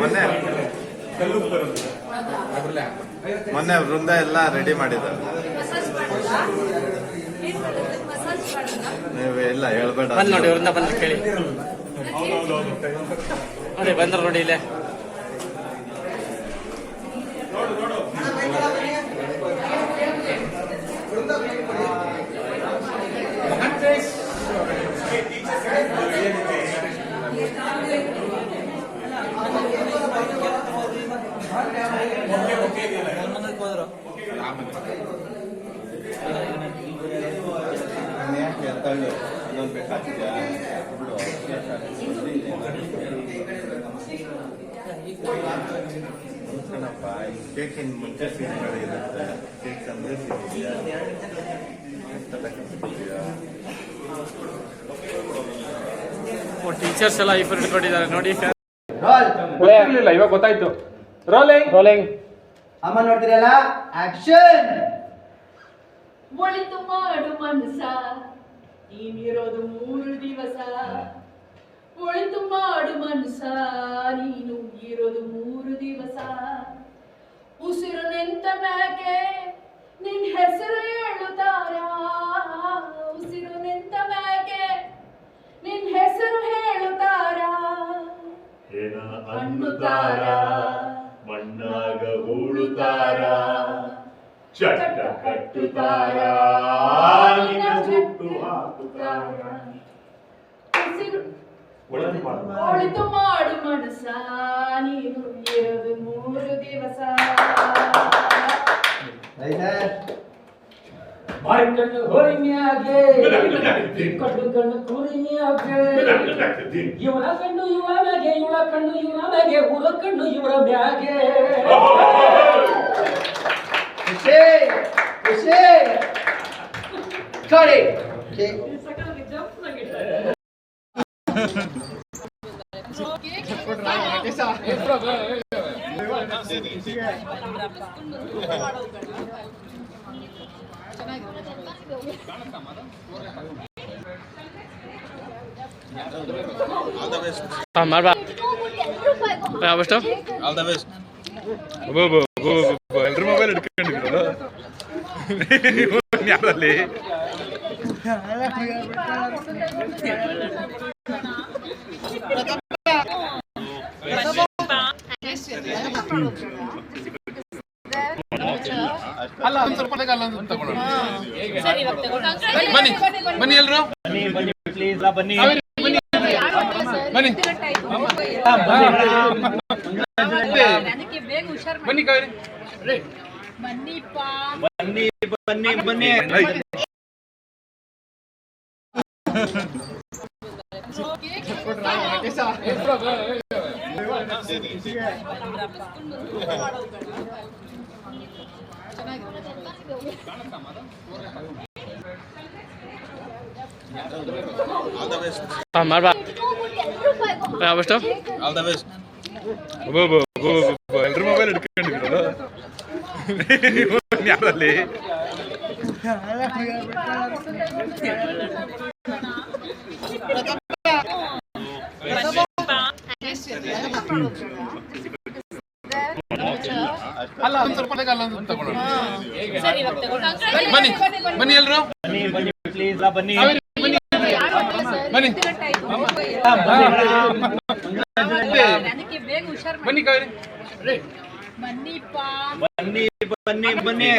ಮೊನ್ನೆ. ಮೊನ್ನೆ ವೃಂದ ಎಲ್ಲ ರೆಡಿ ಮಾಡಿದ್ದಾರೆ. ನೀವು ಎಲ್ಲ ಹೇಳ್ಬೇಡ. ನೋಡಿ ಅವ್ರಿಂದ ಬಂದು ಕೇಳಿ. ನೋಡಿ ಬಂದ್ರ ನೋಡಿ ಇಲ್ಲೇ. ಟೀಚರ್ಸ್ ಎಲ್ಲ ಇಬ್ಬರು ಇಟ್ಕೊಂಡಿದ್ದಾರೆ ನೋಡಿ ಇವಾಗ ಗೊತ್ತಾಯ್ತು. ರೋಲಿಂಗ್ ರೋಲಿಂಗ್ ಅಮ್ಮ ನೋಡ್ತೀರಲ್ಲ? ಆಕ್ಷನ್ ಒಳಿತು ಮಾಡು ಮನಸ ನೀನಿರೋದು ಮೂರು ದಿವಸ. ಒಳಿತು ಮಾಡು ಮನಸ ನೀನು ಇರೋದು ಮೂರು ದಿವಸ. ಉಸಿರು ನಿಂತ ಮ್ಯಾಕೆ ನಿನ್ ಹೆಸರು ಹೇಳುತ್ತಾರ? ಉಸಿರು ನಿಂತ ಮ್ಯಾಕೆ ನಿನ್ ಹೆಸರು ಹೇಳುತ್ತಾರ? ಏನ ಅನ್ನುತ್ತಾರ? ಹೂಳುತ್ತಾರ ಚಟ್ಟ ಕಟ್ಟುತ್ತಾರ ನಿನ್ನ ಹುಟ್ಟು ಹಾಕುತ್ತಾರ. ಒಳಿತು ಮಾಡು ಮನಸ ನೀನು ಇರೋದು ಮೂರು ದಿವಸ. ಕಣ್ಣು ಹೊರಿಮ್ಯಾಗೆ ಕಣ್ಣು ಕಣ್ಣು ಕುರಿಮ್ಯಾಗೆ ಇವನ ಕಣ್ಣು ಇವನ ಮ್ಯಾಗೆ ಇವಳ ಕಣ್ಣು ಇವನ ಮ್ಯಾಗೆ ಊರ ಕಣ್ಣು ಇವರ ಮ್ಯಾಗೆ. ಖುಷಿ ಖುಷಿ ಕಡಿ ಮಾಡ್ಬಾ ಯಾವಷ್ಟು ಆಲ್ ದ ಬೆಸ್ಟ್ ಎಲ್ರ ಮೊಬೈಲ್ ಹಿಡ್ಕೊಂಡಿದ್ರು ಯಾರಲ್ಲಿ? ಅಲ್ಲ ಒಂದ್ ಸ್ವಲ್ಪ ತಗೊಳ್ಳೋಣ. ಬನ್ನಿ ಬನ್ನಿ ಎಲ್ರು? ಬನ್ನಿ. ಬನ್ನಿ. ನನಗೆ ಬೇಗ ಹುಷಾರ್ ಬನ್ನಿ ಬನ್ನಿ ಬನ್ನಿಪ್ಪ ಆಲ್ ದ ಬೆಸ್ಟ್ ಮಾಡ್ಬಾ. ಆಲ್ ದ ಬೆಸ್ಟ್ ಎಲ್ರ ಮೊಬೈಲ್ ಹಿಡ್ಕೊಂಡಿದ್ರು ಯಾರಲ್ಲಿ? ಅಲ್ಲ ಒಂದ್ ಸ್ವಲ್ಪ ಅಲ್ಲ ಒಂದ್ ತಗೊಳ್ಳೋಣ. ಬನ್ನಿ ಬನ್ನಿ ಎಲ್ರು? ಬನ್ನಿ. ಬನ್ನಿ. ನನಗೆ ಬೇಗ ಹುಷಾರ್ ಬನ್ನಿ ಕಾವೇರಿ ಬನ್ನಿಪ್ಪ ಬನ್ನಿ